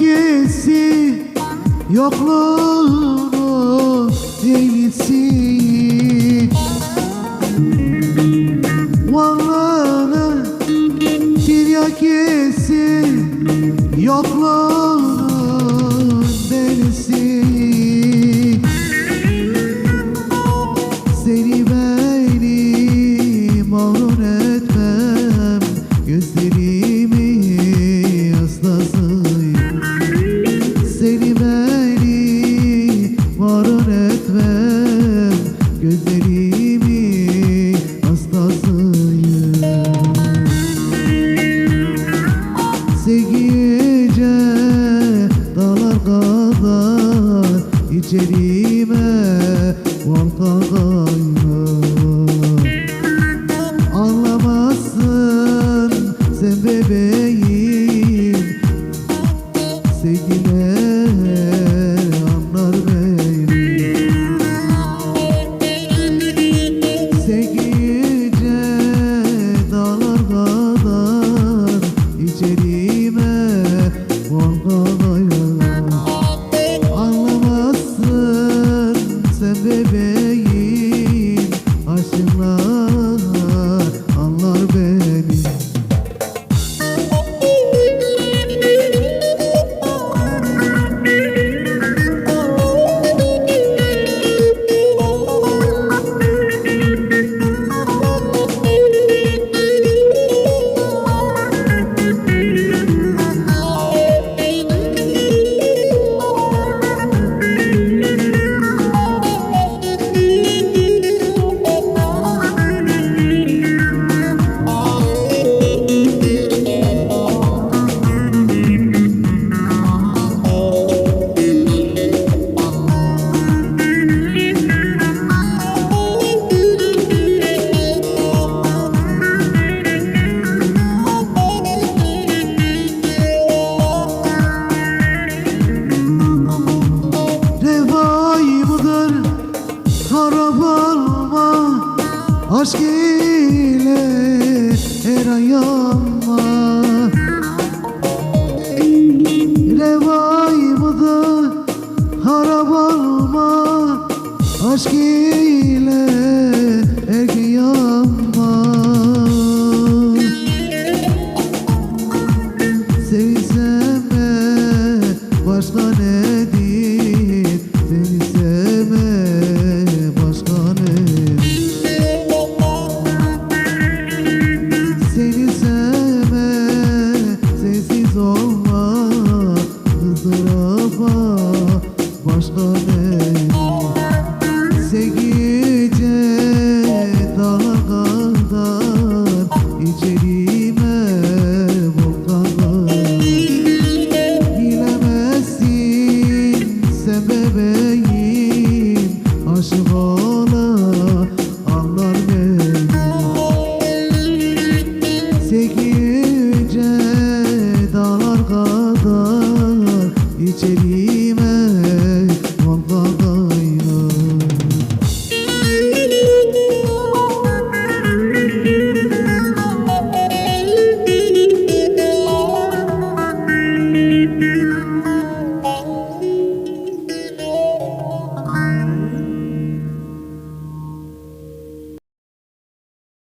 sevgisi yokluğunu değil misin? İçerime volkadayım Anlamazsın sen bebeğim. Sevgiler anlar beni. Sevgice dağlar kadar içerime volkanayım harap olma Aşk ile her ayağıma Revay mıdır harap olma Aşk ile